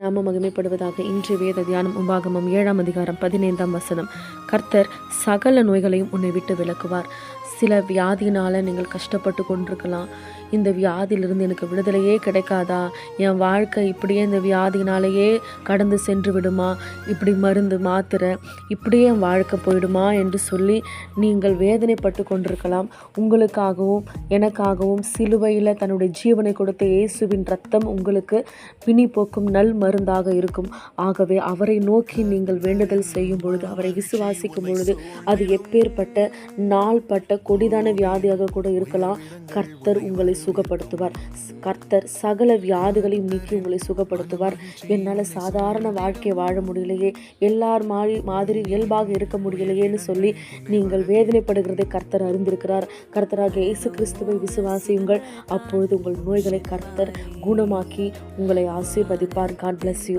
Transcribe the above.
நாம மகிமைப்படுவதாக இன்று வேத தியானம் உபாகமம் ஏழாம் அதிகாரம் பதினைந்தாம் வசனம். கர்த்தர் சகல நோய்களையும் உன்னை விட்டு விளக்குவார் சில வியாதியினால் நீங்கள் கஷ்டப்பட்டு கொண்டிருக்கலாம். இந்த வியாதியிலிருந்து எனக்கு விடுதலையே கிடைக்காதா? என் வாழ்க்கை இப்படியே இந்த வியாதினாலேயே கடந்து சென்று விடுமா? இப்படி மருந்து மாத்திரை இப்படியே என் வாழ்க்கை போயிடுமா என்று சொல்லி நீங்கள் வேதனைப்பட்டு கொண்டிருக்கலாம். உங்களுக்காகவும் எனக்காகவும் சிலுவையில் தன்னுடைய ஜீவனை கொடுத்த இயேசுவின் ரத்தம் உங்களுக்கு பிணி போக்கும் நல் மருந்தாக இருக்கும். ஆகவே அவரை நோக்கி நீங்கள் வேண்டுதல் செய்யும் பொழுது அவரை விசுவாசிக்கும் பொழுது அது எப்பேற்பட்ட நாள்பட்ட கொடிதான வியாதியாக கூட இருக்கலாம். கர்த்தர் உங்களை சுகப்படுத்துவார். கர்த்தர் சகல வியாதிகளையும் நீக்கி உங்களை சுகப்படுத்துவார். என்னால் சாதாரண வாழ்க்கை வாழ முடியலையே. எல்லார் மாதிரி மாதிரி இயல்பாக இருக்க முடியலையேன்னு சொல்லி நீங்கள் வேதனைப்படுகிறதை கர்த்தர் அறிந்திருக்கிறார். கர்த்தராக இயேசு கிறிஸ்துவை விசுவாசியுங்கள். அப்பொழுது உங்கள் நோய்களை கர்த்தர் குணமாக்கி உங்களை ஆசீர்வதிப்பார். God Bless you.